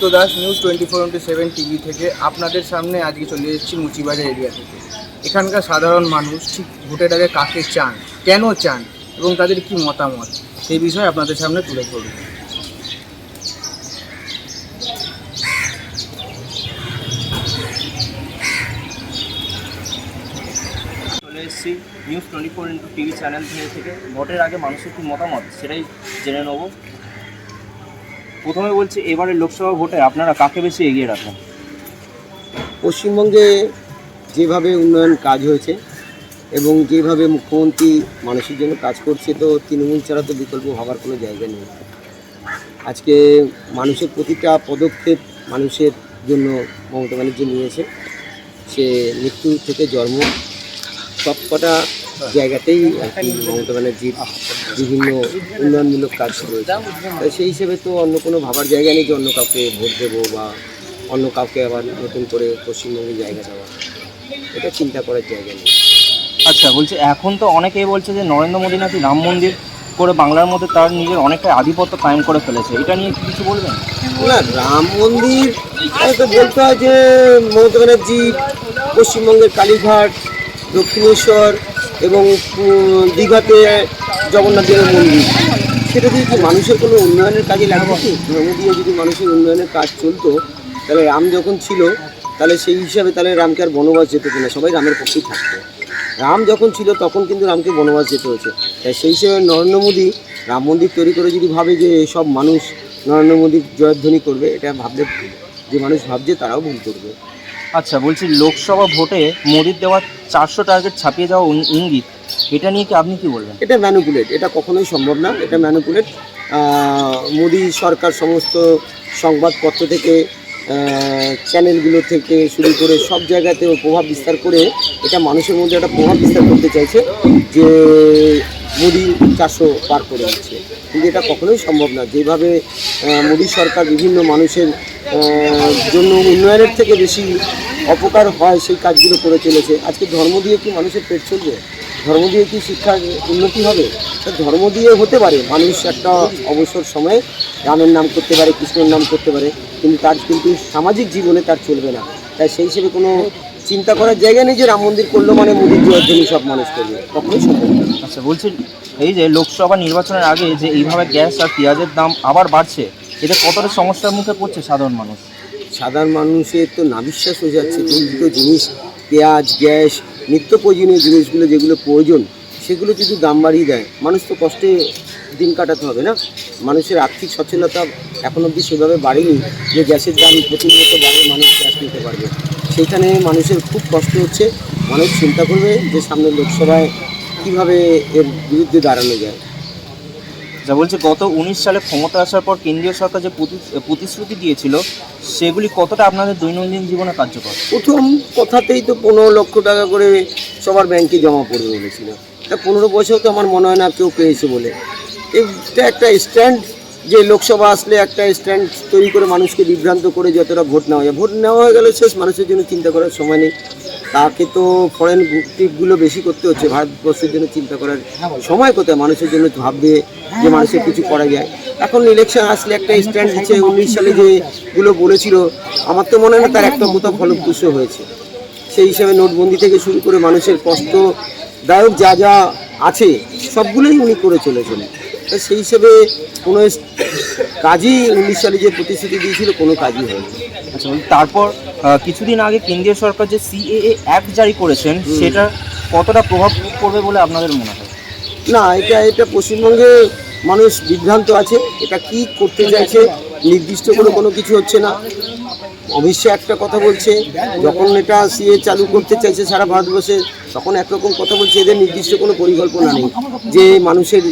তো Das news twenty four into seven TV থেকে আপনাদের সামনে আজকে চলে এসেছি মুচিবাজার এরিয়া থেকে। এখানকার সাধারণ মানুষ ঠিক ভোটের আগে কাকে চান, কেন চান এবং তাদের কি মতামত, সেই বিষয়ে আপনাদের সামনে তুলে ধরব। চলে এসেছি news twenty four into TV channel থেকে। ভোটের আগে মানুষের কি মতামত, সেটাই জেনে নেব। প্রথমে বলছি এবারে লোকসভা ভোটে আপনারা কাকে বেশি এগিয়ে রাখেন পশ্চিমবঙ্গে যেভাবে উন্নয়ন কাজ হয়েছে এবং যেভাবে মুখ্যমন্ত্রী মানুষের জন্য কাজ করছে, তো তৃণমূল ছাড়া তো বিকল্প ভাবার কোনো জায়গা নেই। আজকে মানুষের প্রতিটা পদক্ষেপ মানুষের জন্য মমতা ব্যানার্জি নিয়েছে। সে মৃত্যু থেকে জন্ম। সবকটা জায়গাতেই আর কি মমতা ব্যানার্জির বিভিন্ন উন্নয়নমূলক কাজ রয়েছে তাই সেই হিসেবে তো অন্য কোনো ভাবার জায়গা নেই যে অন্য কাউকে ভোট দেবো বা অন্য কাউকে আবার নতুন করে পশ্চিমবঙ্গে জায়গা দেওয়া। এটা চিন্তা করার জায়গা নেই। আচ্ছা বলছি এখন তো অনেকেই বলছে যে নরেন্দ্র মোদী নাকি রাম মন্দির করে বাংলার মধ্যে তার নিজের অনেকটা আধিপত্য কায়েম করে ফেলেছে। এটা নিয়ে কিছু বলবেন? না রাম মন্দির তো বলতে হয় যে মমতা ব্যানার্জি পশ্চিমবঙ্গের কালীঘাট দক্ষিণেশ্বর এবং দীঘাতে জগন্নাথ দেবের মন্দির। সেটা কি মানুষের কোনো উন্নয়নের কাজে লাগবে কি দিয়ে যদি মানুষের উন্নয়নের কাজ চলতো, তাহলে রাম যখন ছিল, তাহলে সেই হিসাবে তাহলে রামকে আর বনবাস যেতে না সবাই রামের পক্ষেই থাকতো। রাম যখন ছিল, তখন কিন্তু রামকে বনবাস যেতে হয়েছে। তাই সেই হিসেবে নরেন্দ্র মোদী রাম মন্দির তৈরি করে যদি ভাবে যে সব মানুষ নরেন্দ্র মোদীর জয়ধ্বনি করবে, এটা ভাবলে যে মানুষ ভাবছে তারাও ভুল করবে। আচ্ছা বলছি লোকসভা ভোটে মোদির দেওয়া চারশো টার্গেট ছাপিয়ে যাওয়া ইঙ্গিত, এটা নিয়ে কি আপনি কি বলবেন? এটা ম্যানুপুলেট এটা কখনোই সম্ভব না, এটা ম্যানুপুলেট মোদী সরকার সমস্ত সংবাদপত্র থেকে চ্যানেলগুলো থেকে শুরু করে সব জায়গাতে প্রভাব বিস্তার করে এটা মানুষের মধ্যে একটা প্রভাব বিস্তার করতে চাইছে যে মোদি চারশো পার করে দিচ্ছে। কিন্তু এটা কখনোই সম্ভব না। যেভাবে মোদি সরকার বিভিন্ন মানুষের জন্য উন্নয়নের থেকে বেশি অপকার হয় সেই কাজগুলো করে চলেছে। আজকে ধর্ম দিয়ে কি মানুষের পেট চলবে? ধর্ম দিয়ে কি শিক্ষার উন্নতি হবে? ধর্ম দিয়ে হতে পারে। মানুষ একটা অবসর সময়ে রামের নাম করতে পারে, কৃষ্ণের নাম করতে পারে, কিন্তু তার কিন্তু সামাজিক জীবনে তার চলবে না। তাই সেই হিসেবে কোনো চিন্তা করার জায়গা নেই যে রাম মন্দির করল মানে মোদীর জয়ের জন্য সব মানুষ করবে। কখনোই সম্ভব আচ্ছা বলছি এই যে লোকসভা নির্বাচনের আগে যে এইভাবে গ্যাস আর পেঁয়াজের দাম আবার বাড়ছে এতে কতটা সমস্যার মুখে পড়ছে সাধারণ মানুষ? সাধারণ মানুষের তো নাবিশ্বাস হয়ে যাচ্ছে দুটো জিনিস, পেঁয়াজ, গ্যাস, নিত্য প্রয়োজনীয় জিনিসগুলো যেগুলো প্রয়োজন, সেগুলো যদি দাম বাড়িয়ে দেয়, মানুষ তো কষ্টে দিন কাটাতে হবে না? মানুষের আর্থিক সচ্ছলতা এখন অবধি সেভাবে বাড়েনি যে গ্যাসের দাম প্রতিনিয়ত বাড়ে মানুষ গ্যাস নিতে পারবে। সেখানে মানুষের খুব কষ্ট হচ্ছে। মানুষ চিন্তা করবে যে সামনে লোকসভায় কীভাবে এর বিরুদ্ধে দাঁড়ানো যায়। যা বলছে গত উনিশ সালে ক্ষমতা আসার পর কেন্দ্রীয় সরকার যে প্রতি- প্রতিশ্রুতি দিয়েছিল সেগুলি কতটা আপনাদের দৈনন্দিন জীবনে কার্যকর? প্রথম কথাতেই তো পনেরো লক্ষ টাকা করে সবার ব্যাংকে জমা পড়বে বলেছিল। তা পনেরো বছর তো আমার মনে হয় না কেউ পেয়েছে বলে। এটা একটা স্ট্যান্ড যে লোকসভা আসলে একটা স্ট্যান্ড তৈরি করে মানুষকে বিভ্রান্ত করে যতটা ভোট নেওয়া যায়। ভোট নেওয়া হয়ে গেলে শেষ মানুষের জন্য চিন্তা করার সময় নেই। তাকে তো ফরেন ট্রিপগুলো বেশি করতে হচ্ছে ভারতবর্ষের জন্য চিন্তা করার সময় কোথায়? মানুষের জন্য ভাববে যে মানুষের কিছু করা যায়। এখন ইলেকশন আসলে একটা স্ট্যান্ড দিচ্ছে উনিশ সালে যেগুলো বলেছিল আমার তো মনে হয় তার একটা কোথাও ফলপ্রসূ হয়েছে। সেই হিসাবে নোটবন্দি থেকে শুরু করে মানুষের কষ্টদায়ক যা যা আছে সবগুলোই উনি করে চলেছেন। তা সেই হিসেবে কোনো কাজই উনিশ সালে যে প্রতিশ্রুতি দিয়েছিল কোনো কাজই হয়নি। আচ্ছা তারপর কিছুদিন আগে কেন্দ্রীয় সরকার যে সিএএ অ্যাক্ট জারি করেছেন সেটা কতটা প্রভাব পড়বে বলে আপনাদের মনে হয়? না এটা এটা পশ্চিমবঙ্গে মানুষ বিভ্রান্ত আছে, এটা কি করতে চাইছে, নির্দিষ্ট করে কোনো কিছু হচ্ছে না। অমিত একটা কথা বলছে, যখন এটা সিএ চালু করতে চাইছে সারা ভারতবর্ষে, তখন একরকম কথা বলছে, এদের নির্দিষ্ট কোনো পরিকল্পনা নেই। যে মানুষের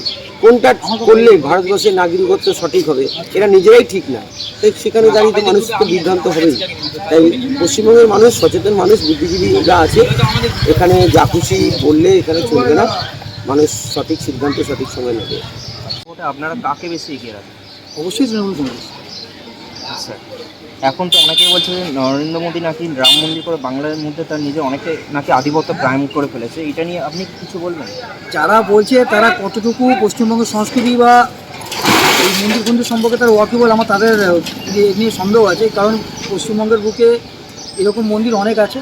কোনটা করলে ভারতবর্ষের নাগরিকত্ব সঠিক হবে এরা নিজেরাই ঠিক না। তাই সেখানে দাঁড়িয়ে মানুষ তো বিভ্রান্ত হবেই। তাই পশ্চিমবঙ্গের মানুষ, সচেতন মানুষ বুদ্ধিজীবীরা আছে, এখানে যা খুশি বললে এখানে চলবে না। মানুষ সঠিক সিদ্ধান্ত সঠিক সময় নেবে। ওটা আপনারা কাকে বেশি এগিয়ে রাখেন? অবশ্যই তৃণমূল কংগ্রেস। আচ্ছা। এখন তো অনেকে বলছে যে নরেন্দ্র মোদী নাকি রাম মন্দির করে বাংলার মধ্যে তার নিজে অনেকে নাকি আধিপত্য কায়েম করে ফেলেছে। এটা নিয়ে আপনি কিছু বলবেন? যারা বলছে তারা কতটুকু পশ্চিমবঙ্গের সংস্কৃতি বা এই মন্দির বন্ধু সম্পর্কে তার ওয়াকিবল আমার তাদের নিয়ে সন্দেহ আছে। কারণ পশ্চিমবঙ্গের বুকে এরকম মন্দির অনেক আছে।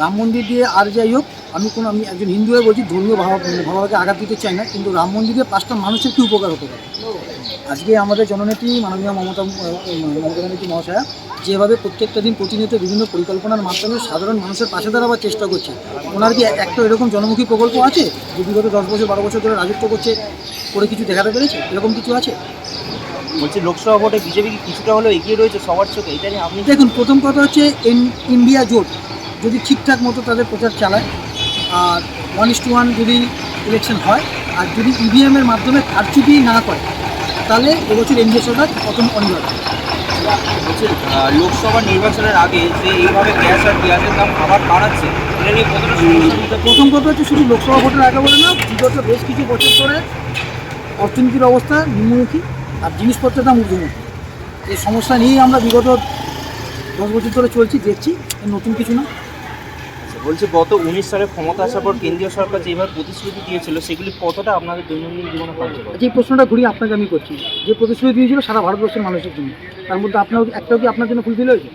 রাম মন্দির দিয়ে আর যাই হোক আমি কোনো আমি একজন হিন্দু হয়ে বলছি ধর্মীয় ভাব ভাবাকে আঘাত দিতে চাই না কিন্তু রাম মন্দিরে পাঁচটা মানুষের কি উপকার হতে পারে? আজকে আমাদের জননেত্রী মাননীয় মমতা মমতা ব্যানার্জি মহাশয়া যেভাবে প্রত্যেকটা দিন প্রতিনিয়ত বিভিন্ন পরিকল্পনার মাধ্যমে সাধারণ মানুষের পাশে দাঁড়াবার চেষ্টা করছে ওনার কি একটা এরকম জনমুখী প্রকল্প আছে যে বিগত দশ বছর বারো বছর ধরে রাজত্ব করছে করে কিছু দেখাতে পেরেছে? এরকম কিছু আছে? বলছি লোকসভা ভোটে বিজেপি কিছুটা হলেও এগিয়ে রয়েছে সবার চোখে? এটা নিয়ে আপনি দেখুন প্রথম কথা হচ্ছে ইন্ডিয়া জোট যদি ঠিকঠাক মতো তাদের প্রচার চালায় ওয়ান ইস টু ওয়ান যদি ইলেকশন হয় আর যদি ইভিএমের মাধ্যমে কারচুপি না করে তাহলে এবছর এনডিএ সরকার প্রথম অনিবার্য। বলছি লোকসভা নির্বাচনের আগে যে এইভাবে গ্যাস আর পেঁয়াজের দাম আবার বাড়াচ্ছে এটা নিয়ে কতটা সমস্যার প্রথম কথা হচ্ছে শুধু লোকসভা ভোটের আগে বলে না বিগত বেশ কিছু বছর ধরে অর্থনীতির অবস্থা নিম্নমুখী আর জিনিসপত্রের দাম ঊর্ধ্বমুখী। এই সমস্যা নিয়েই আমরা বিগত দশ বছর ধরে চলছি দেখছি নতুন কিছু না। বলছি গত উনিশ সালে ক্ষমতা আসার পর কেন্দ্রীয় সরকার যেভাবে প্রতিশ্রুতি দিয়েছিল, সেগুলি কতটা আপনাদের দৈনন্দিন জীবনে যে প্রশ্নটা ঘুরিয়ে আপনাকে আমি করছি, যে প্রতিশ্রুতি দিয়েছিল সারা ভারতবর্ষের মানুষের জন্য, তার মধ্যে আপনার একটাও কি আপনার জন্য ফুলফিল হয়েছে?